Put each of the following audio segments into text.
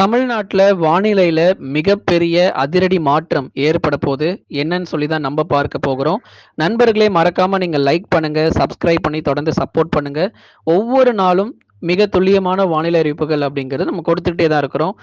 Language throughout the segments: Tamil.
தமிழ்நாட்டில் வானிலையில் மிகப்பெரிய அதிரடி மாற்றம் ஏற்பட போது என்னன்னு சொல்லி தான் நம்ம பார்க்க போகிறோம். நண்பர்களே மறக்காமல் நீங்கள் லைக் பண்ணுங்கள் சப்ஸ்கிரைப் பண்ணி தொடர்ந்து சப்போர்ட் பண்ணுங்கள் ஒவ்வொரு நாளும் மிக துல்லியமான வானிலை அறிவிப்புகள் அப்படிங்கிறது நம்ம கொடுத்துக்கிட்டே தான் இருக்கிறோம்.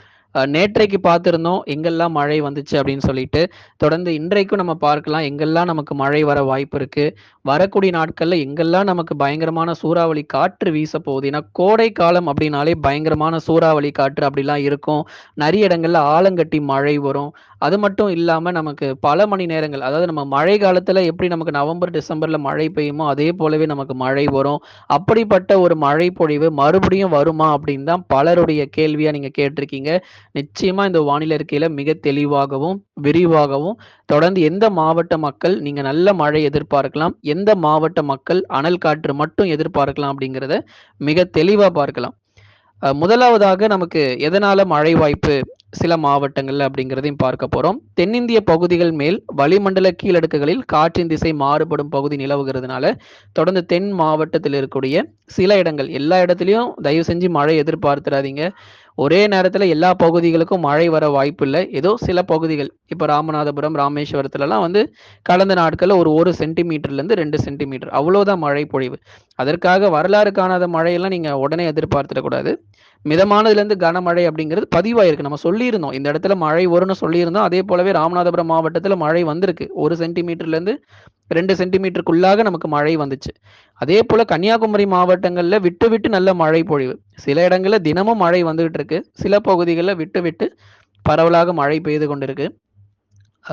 நேற்றைக்கு பார்த்துருந்தோம் எங்கெல்லாம் மழை வந்துச்சு அப்படின்னு சொல்லிட்டு. தொடர்ந்து இன்றைக்கும் நம்ம பார்க்கலாம் எங்கெல்லாம் நமக்கு மழை வர வாய்ப்பு இருக்கு. வரக்கூடிய நாட்கள்ல எங்கெல்லாம் நமக்கு பயங்கரமான சூறாவளி காற்று வீச போகுது. ஏன்னா கோடை காலம் அப்படின்னாலே பயங்கரமான சூறாவளி காற்று அப்படிலாம் இருக்கும். நிறைய இடங்கள்ல ஆலங்கட்டி மழை வரும். அது மட்டும் இல்லாம நமக்கு பல மணி நேரங்கள் அதாவது நம்ம மழை காலத்துல எப்படி நமக்கு நவம்பர் டிசம்பர்ல மழை பெய்யுமோ அதே போலவே நமக்கு மழை வரும். அப்படிப்பட்ட ஒரு மழை பொழிவு மறுபடியும் வருமா அப்படின்னு தான் பலருடைய கேள்வியா நீங்க கேட்டிருக்கீங்க. நிச்சயமா இந்த வானிலை இருக்கையில மிக தெளிவாகவும் விரிவாகவும் தொடர்ந்து எந்த மாவட்ட மக்கள் நீங்க நல்ல மழை எதிர்பார்க்கலாம் எந்த மாவட்ட மக்கள் அனல் காற்று மட்டும் எதிர்பார்க்கலாம் அப்படிங்கிறத மிக தெளிவா பார்க்கலாம். முதலாவதாக நமக்கு எதனால மழை வாய்ப்பு சில மாவட்டங்கள்ல அப்படிங்கிறதையும் பார்க்க போறோம். தென்னிந்திய பகுதிகள் மேல் வளிமண்டல கீழடுக்குகளில் காற்றின் திசை மாறுபடும் பகுதி நிலவுகிறதுனால தொடர்ந்து தென் மாவட்டத்தில் இருக்கக்கூடிய சில இடங்கள் எல்லா இடத்துலையும் தயவு செஞ்சு மழை எதிர்பார்த்துறாதீங்க ஒரே நேரத்தில் எல்லா பகுதிகளுக்கும் மழை வர வாய்ப்பு இல்லை ஏதோ சில பகுதிகள் இப்போ ராமநாதபுரம் ராமேஸ்வரத்துலலாம் வந்து கடந்த நாட்களில் ஒரு ஒரு சென்டிமீட்டர்லேருந்து ரெண்டு சென்டிமீட்டர் அவ்வளோதான் மழை பொழிவு. அதற்காக வரலாறு காணாத மழையெல்லாம் நீங்கள் உடனே எதிர்பார்த்துடக்கூடாது. மிதமானதுலேருந்து கனமழை அப்படிங்கிறது பதிவாயிருக்கு. நம்ம சொல்லியிருந்தோம். இந்த இடத்துல மழை வரும்னு சொல்லியிருந்தோம். அதே போலவே ராமநாதபுரம் மாவட்டத்தில் மழை வந்திருக்கு. ஒரு சென்டிமீட்டர்லேருந்து ரெண்டு சென்டிமீட்டருக்குள்ளாக நமக்கு மழை வந்துச்சு. அதே போல கன்னியாகுமரி மாவட்டங்களில் விட்டு விட்டு நல்ல மழை பொழிவு. சில இடங்களில் தினமும் மழை வந்துகிட்டு இருக்கு. சில பகுதிகளில் விட்டு விட்டு பரவலாக மழை பெய்து கொண்டிருக்கு.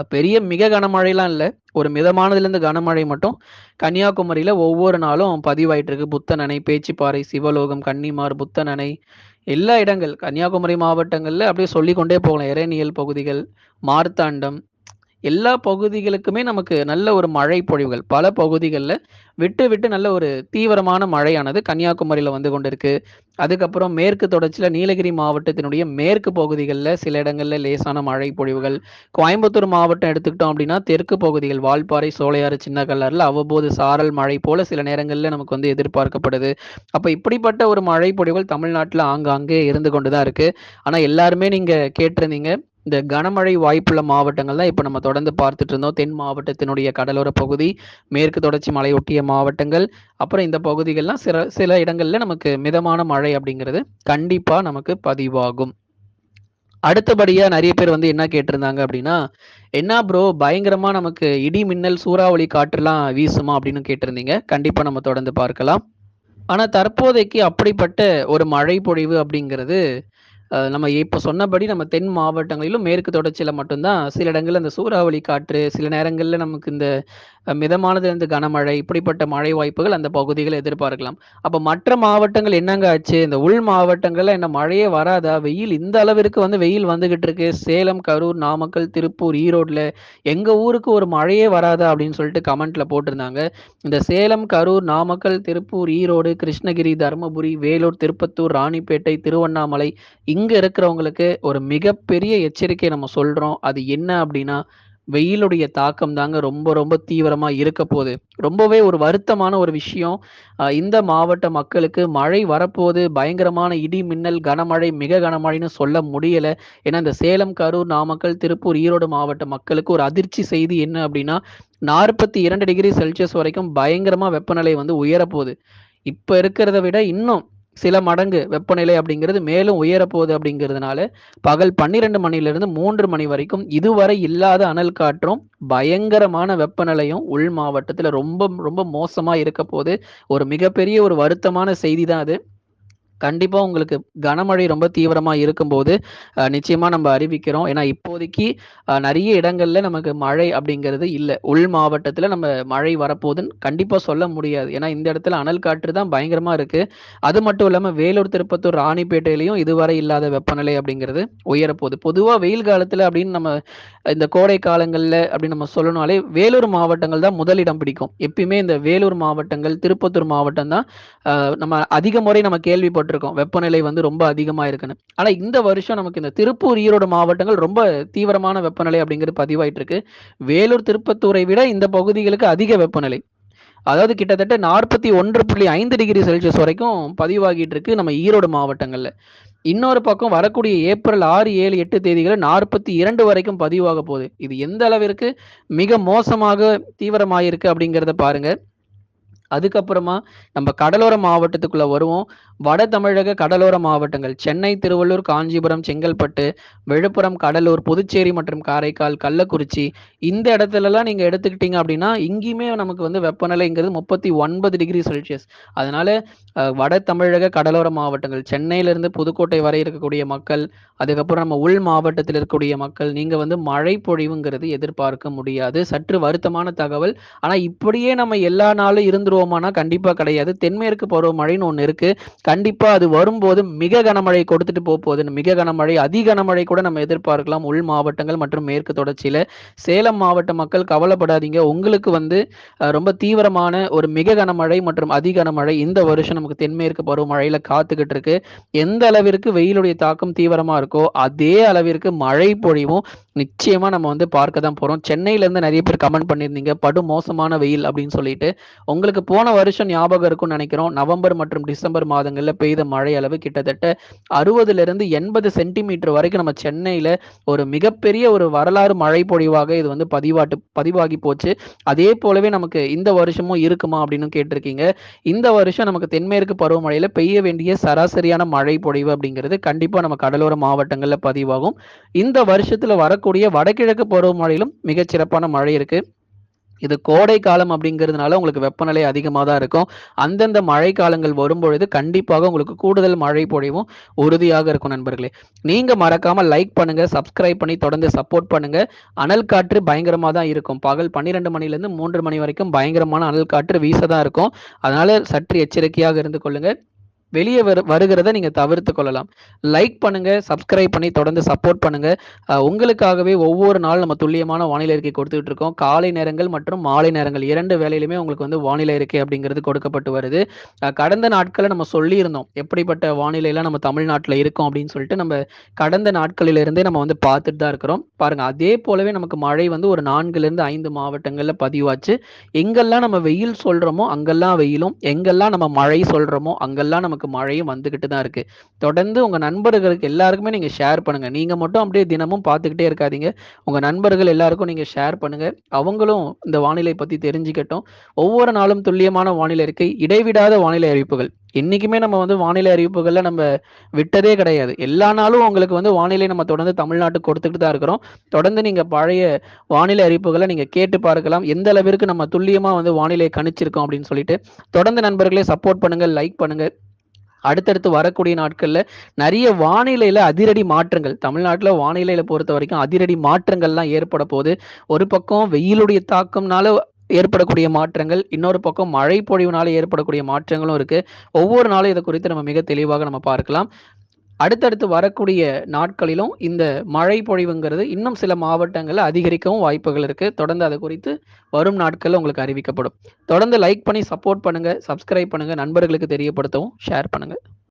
பெரிய மிக கனமழைலாம் இல்லை. ஒரு மிதமானதுலேருந்து கனமழை மட்டும் கன்னியாகுமரியில் ஒவ்வொரு நாளும் பதிவாயிட்டு இருக்கு. புத்தனணை அணை பேச்சிப்பாறை சிவலோகம் கன்னிமார் புத்தனணை அணை எல்லா இடங்கள். கன்னியாகுமரி மாவட்டங்களில் அப்படியே சொல்லிக்கொண்டே போகலாம். இறைநியல் பகுதிகள் மார்த்தாண்டம் எல்லா பகுதிகளுக்குமே நமக்கு நல்ல ஒரு மழை பொழிவுகள். பல பகுதிகளில் விட்டு விட்டு நல்ல ஒரு தீவிரமான மழையானது கன்னியாகுமரியில் வந்து கொண்டிருக்கு. அதுக்கப்புறம் மேற்கு தொடர்ச்சியில் நீலகிரி மாவட்டத்தினுடைய மேற்கு பகுதிகளில் சில இடங்களில் லேசான மழை பொழிவுகள். கோயம்புத்தூர் மாவட்டம் எடுத்துக்கிட்டோம் அப்படின்னா தெற்கு பகுதிகள் வால்பாறை சோலையாறு சின்ன கல்லரில் அவ்வப்போது சாரல் மழை போல சில நேரங்களில் நமக்கு வந்து எதிர்பார்க்கப்படுது. அப்போ இப்படிப்பட்ட ஒரு மழை பொழிவுகள் தமிழ்நாட்டில் ஆங்காங்கே இருந்து கொண்டு தான் இருக்குது ஆனால் எல்லாருமே நீங்கள் கேட்டிருந்தீங்க. இந்த கனமழை வாய்ப்புள்ள மாவட்டங்கள் தான் இப்போ நம்ம தொடர்ந்து பார்த்துட்டு இருந்தோம். தென் மாவட்டத்தினுடைய கடலோர பகுதி மேற்கு தொடர்ச்சி மலையொட்டிய மாவட்டங்கள் அப்புறம் இந்த பகுதிகள்லாம் சில சில இடங்கள்ல நமக்கு மிதமான மழை அப்படிங்கிறது கண்டிப்பா நமக்கு பதிவாகும். அடுத்தபடியா நிறைய பேர் வந்து என்ன கேட்டிருந்தாங்க அப்படின்னா என்ன ப்ரோ பயங்கரமா நமக்கு இடி மின்னல் சூறாவளி காற்றுலாம் வீசுமா? அப்படின்னு கேட்டிருந்தீங்க. கண்டிப்பா நம்ம தொடர்ந்து பார்க்கலாம். ஆனா தற்போதைக்கு அப்படிப்பட்ட ஒரு மழை பொழிவு அப்படிங்கிறது நம்ம இப்போ சொன்னபடி நம்ம தென் மாவட்டங்களிலும் மேற்கு தொடர்ச்சியில் மட்டும்தான். சில இடங்களில் அந்த சூறாவளி காற்று சில நேரங்களில் நமக்கு இந்த மிதமானதுலேருந்து கனமழை இப்படிப்பட்ட மழை வாய்ப்புகள் அந்த பகுதிகளை எதிர்பார்க்கலாம். அப்போ மற்ற மாவட்டங்கள் என்னங்க ஆச்சு? இந்த உள் மாவட்டங்கள்ல என்ன மழையே வராதா? வெயில் இந்த அளவிற்கு வந்து வெயில் வந்துகிட்டு இருக்கு. சேலம் கரூர் நாமக்கல் திருப்பூர் ஈரோட்ல எங்க ஊருக்கு ஒரு மழையே வராதா? அப்படின்னு சொல்லிட்டு கமெண்ட்ல போட்டிருந்தாங்க. இந்த சேலம் கரூர் நாமக்கல் திருப்பூர் ஈரோடு கிருஷ்ணகிரி தருமபுரி வேலூர் திருப்பத்தூர் ராணிப்பேட்டை திருவண்ணாமலை இங்க இருக்கிறவங்களுக்கு ஒரு மிகப்பெரிய எச்சரிக்கை நம்ம சொல்றோம். அது என்ன அப்படின்னா வெயிலுடைய தாக்கம் தாங்க ரொம்ப ரொம்ப தீவிரமா இருக்க போகுது. ரொம்பவே ஒரு வருத்தமான ஒரு விஷயம். இந்த மாவட்ட மக்களுக்கு மழை வரப்போகுது. பயங்கரமான இடி மின்னல் கனமழை மிக கனமழைன்னு சொல்ல முடியல. ஏன்னா இந்த சேலம் கரூர் நாமக்கல் திருப்பூர் ஈரோடு மாவட்ட மக்களுக்கு ஒரு அதிர்ச்சி செய்தி என்ன அப்படின்னா நாற்பத்தி இரண்டு டிகிரி செல்சியஸ் வரைக்கும் பயங்கரமா வெப்பநிலை வந்து உயரப்போகுது. இப்ப இருக்கிறத விட இன்னும் சில மடங்கு வெப்பநிலை அப்படிங்கிறது மேலும் உயரப்போகுது அப்படிங்கிறதுனால பகல் பன்னிரெண்டு மணிலிருந்து மூன்று மணி வரைக்கும் இதுவரை இல்லாத அனல் காற்றும் பயங்கரமான வெப்பநிலையும் உள் மாவட்டத்தில் ரொம்ப ரொம்ப மோசமாக இருக்க போது ஒரு மிகப்பெரிய ஒரு வருத்தமான செய்தி தான் அது. கண்டிப்பா உங்களுக்கு கனமழை ரொம்ப தீவிரமா இருக்கும்போது அஹ், நிச்சயமா நம்ம அறிவிக்கிறோம். ஏன்னா இப்போதைக்கு நிறைய இடங்கள்ல நமக்கு மழை அப்படிங்கிறது இல்லை. உள் மாவட்டத்துல நம்ம மழை வரப்போகுதுன்னு கண்டிப்பா சொல்ல முடியாது. ஏன்னா இந்த இடத்துல அனல் காற்று தான் பயங்கரமா இருக்கு. அது மட்டும் இல்லாம வேலூர் திருப்பத்தூர் ராணிப்பேட்டையிலையும் இதுவரை இல்லாத வெப்பநிலை அப்படிங்கிறது உயரப்போகுது. பொதுவா வெயில் காலத்துல அப்படின்னு நம்ம இந்த கோடை காலங்கள்ல அப்படின்னு நம்ம சொல்லணும்னாலே வேலூர் மாவட்டங்கள் தான் முதலிடம் பிடிக்கும். எப்பயுமே இந்த வேலூர் மாவட்டங்கள் திருப்பத்தூர் மாவட்டம் தான் நம்ம அதிக முறை நம்ம கேள்விப்பட்டிருக்கோம் வெப்பநிலை வந்து ரொம்ப அதிகமா இருக்குன்னு ஆனா இந்த வருஷம் நமக்கு இந்த திருப்பூர் ஈரோடு மாவட்டங்கள் ரொம்ப தீவிரமான வெப்பநிலை அப்படிங்கிறது பதிவாயிட்டு இருக்கு வேலூர் திருப்பத்தூரை விட இந்த பகுதிகளுக்கு அதிக வெப்பநிலை அதாவது கிட்டத்தட்ட 41.5 டிகிரி செல்சியஸ் வரைக்கும் பதிவாகிட்டு இருக்கு நம்ம ஈரோடு மாவட்டங்கள்ல. இன்னொரு பக்கம் வரக்கூடிய ஏப்ரல் ஆறு ஏழு எட்டு தேதிகளில் நாற்பத்தி இரண்டு வரைக்கும் பதிவாக போகுது. இது எந்த அளவிற்கு மிக மோசமாக தீவிரமாயிருக்கு அப்படிங்கிறத பாருங்க. அதுக்கப்புறமா நம்ம கடலோர மாவட்டத்துக்குள்ள வருவோம். வட தமிழக கடலோர மாவட்டங்கள் சென்னை, திருவள்ளூர், காஞ்சிபுரம், செங்கல்பட்டு, விழுப்புரம், கடலூர், புதுச்சேரி மற்றும் காரைக்கால், கள்ளக்குறிச்சி இந்த இடத்துலலாம் நீங்க எடுத்துக்கிட்டீங்க அப்படின்னா, இங்கேயுமே நமக்கு வந்து வெப்பநிலைங்கிறது 39 டிகிரி செல்சியஸ். அதனால வட தமிழக கடலோர மாவட்டங்கள் சென்னையிலிருந்து புதுக்கோட்டை வரை இருக்கக்கூடிய மக்கள், அதுக்கப்புறம் நம்ம உள் மாவட்டத்தில் இருக்கக்கூடிய மக்கள், நீங்க வந்து மழை பொழிவுங்கிறது எதிர்பார்க்க முடியாது. சற்று வருத்தமான தகவல். ஆனா இப்படியே நம்ம எல்லா நாளும் இருந்துருவோம் பருவமானா கண்டிப்பா கிடையாது. தென்மேற்கு பருவமழைன்னு ஒன்று இருக்கு. கண்டிப்பா அது வரும்போது மிக கனமழை கொடுத்துட்டு போப்போகுது. மிக கனமழை, அதி கனமழை கூட நம்ம எதிர்பார்க்கலாம் உள் மாவட்டங்கள் மற்றும் மேற்கு தொடர்ச்சியில. சேலம் மாவட்ட மக்கள் கவலைப்படாதீங்க. உங்களுக்கு வந்து ரொம்ப தீவிரமான ஒரு மிக கனமழை மற்றும் அதி கனமழை இந்த வருஷம் நமக்கு தென்மேற்கு பருவமழையில காத்துக்கிட்டு இருக்கு. எந்த அளவிற்கு வெயிலுடைய தாக்கம் தீவிரமா இருக்கோ, அதே அளவிற்கு மழை பொழிவும் நிச்சயமா நம்ம வந்து பார்க்க தான் போறோம். சென்னையிலேருந்து நிறைய பேர் கமெண்ட் பண்ணியிருந்தீங்க. படு மோசமான வெயில் அப்படின்னு சொல்லிட்டு. உங்களுக்கு போன வருஷம் ஞாபகம் இருக்கும்னு நினைக்கிறோம் நவம்பர் மற்றும் டிசம்பர் மாதங்கள்ல பெய்த மழை அளவு கிட்டத்தட்ட 60லிருந்து 80 சென்டிமீட்டர் வரைக்கும் நம்ம சென்னையில ஒரு மிகப்பெரிய ஒரு வரலாறு மழை பொழிவாக இது வந்து பதிவாட்டு பதிவாகி போச்சு. அதே போலவே நமக்கு இந்த வருஷமும் இருக்குமா அப்படின்னு கேட்டிருக்கீங்க. இந்த வருஷம் நமக்கு தென்மேற்கு பருவமழையில பெய்ய வேண்டிய சராசரியான மழை பொழிவு அப்படிங்கிறது கண்டிப்பா நம்ம கடலோர மாவட்டங்கள்ல பதிவாகும். இந்த வருஷத்துல வரக்கூடிய வடகிழக்கு பருவமழையிலும் மிகச் சிறப்பான மழை இருக்கு. இது கோடை காலம் அப்படிங்கிறதுனால உங்களுக்கு வெப்பநிலை அதிகமாக தான் இருக்கும். அந்தந்த மழை காலங்கள் வரும்பொழுது கண்டிப்பாக உங்களுக்கு கூடுதல் மழை பொழிவும் உறுதியாக இருக்கும் நண்பர்களே. நீங்கள் மறக்காமல் லைக் பண்ணுங்கள் சப்ஸ்கிரைப் பண்ணி தொடர்ந்து சப்போர்ட் பண்ணுங்கள் அனல் காற்று பயங்கரமாக தான் இருக்கும். பகல் 12 மணிலேருந்து மூன்று மணி வரைக்கும் பயங்கரமான அனல் காற்று வீச தான் இருக்கும். அதனால் சற்று எச்சரிக்கையாக இருந்து கொள்ளுங்கள் வெளியே வரு வருகிறத நீங்கள் தவிர்த்துக் கொள்ளலாம். லைக் பண்ணுங்க, சப்ஸ்கிரைப் பண்ணி தொடர்ந்து சப்போர்ட் பண்ணுங்க. உங்களுக்காகவே ஒவ்வொரு நாள் நம்ம துல்லியமான வானிலை அறிக்கை கொடுத்துட்டு இருக்கோம். காலை நேரங்கள் மற்றும் மாலை நேரங்கள் இரண்டு வேலையிலுமே உங்களுக்கு வந்து வானிலை அறிக்கை அப்படிங்கிறது கொடுக்கப்பட்டு வருது. கடந்த நாட்களை நம்ம சொல்லியிருந்தோம். எப்படிப்பட்ட வானிலையெல்லாம் நம்ம தமிழ்நாட்டில் இருக்கும் அப்படின்னு சொல்லிட்டு நம்ம கடந்த நாட்களிலிருந்தே நம்ம வந்து பார்த்துட்டு தான் இருக்கிறோம். பாருங்க அதே போலவே நமக்கு மழை வந்து ஒரு நான்குலேருந்து ஐந்து மாவட்டங்களில் பதிவாச்சு. எங்கெல்லாம் நம்ம வெயில் சொல்கிறோமோ அங்கெல்லாம் வெயிலும், எங்கெல்லாம் நம்ம மழை சொல்கிறோமோ அங்கெல்லாம் நமக்கு மழையும் வந்துகிட்டு தான் இருக்கு. தொடர்ந்து உங்க நண்பர்களுக்கு எல்லாருக்குமே நீங்க ஷேர் பண்ணுங்க. நீங்க மட்டும் அப்படியே தினமும் பார்த்துக்கிட்டே இருக்காதீங்க. உங்க நண்பர்கள் எல்லாருக்கும் நீங்க ஷேர் பண்ணுங்க. அவங்களும் இந்த வானிலை பத்தி தெரிஞ்சுக்கட்டும். ஒவ்வொரு நாளும் துல்லியமான வானிலை இருக்கு இடைவிடாத வானிலை அறிவிப்புகள். இன்றைக்குமே நம்ம வந்து வானிலை அறிவிப்புகளில் நம்ம விட்டதே கிடையாது. எல்லா நாளும் உங்களுக்கு வந்து வானிலை நம்ம தொடர்ந்து தமிழ்நாட்டுக்கு கொடுத்துக்கிட்டு தான் இருக்கிறோம். தொடர்ந்து நீங்கள் பழைய வானிலை அறிவிப்புகளை நீங்கள் கேட்டு பார்க்கலாம். எந்த அளவிற்கு நம்ம துல்லியமாக வந்து வானிலையை கணிச்சிருக்கோம் அப்படின்னு சொல்லிட்டு. தொடர்ந்து நண்பர்களே சப்போர்ட் பண்ணுங்கள் லைக் பண்ணுங்கள் அடுத்தடுத்து வரக்கூடிய நாட்களில் நிறைய வானிலையில் அதிரடி மாற்றங்கள். தமிழ்நாட்டில் வானிலையில் பொறுத்த வரைக்கும் அதிரடி மாற்றங்கள்லாம் ஏற்பட போகுது ஒரு பக்கம் வெயிலுடைய தாக்கம்னால ஏற்படக்கூடிய மாற்றங்கள், இன்னொரு பக்கம் மழை பொழிவுனால ஏற்படக்கூடிய மாற்றங்களும் இருக்கு. ஒவ்வொரு நாளும் இதை குறித்து நம்ம மிக தெளிவாக நம்ம பார்க்கலாம். அடுத்தடுத்து வரக்கூடிய நாட்களிலும் இந்த மழை பொழிவுங்கிறது இன்னும் சில மாவட்டங்களில் அதிகரிக்கவும் வாய்ப்புகள் இருக்கு. தொடர்ந்து அது குறித்து வரும் நாட்களில் உங்களுக்கு அறிவிக்கப்படும். தொடர்ந்து லைக் பண்ணி சப்போர்ட் பண்ணுங்க, சப்ஸ்கிரைப் பண்ணுங்க, நண்பர்களுக்கு தெரியப்படுத்தவும் ஷேர் பண்ணுங்க.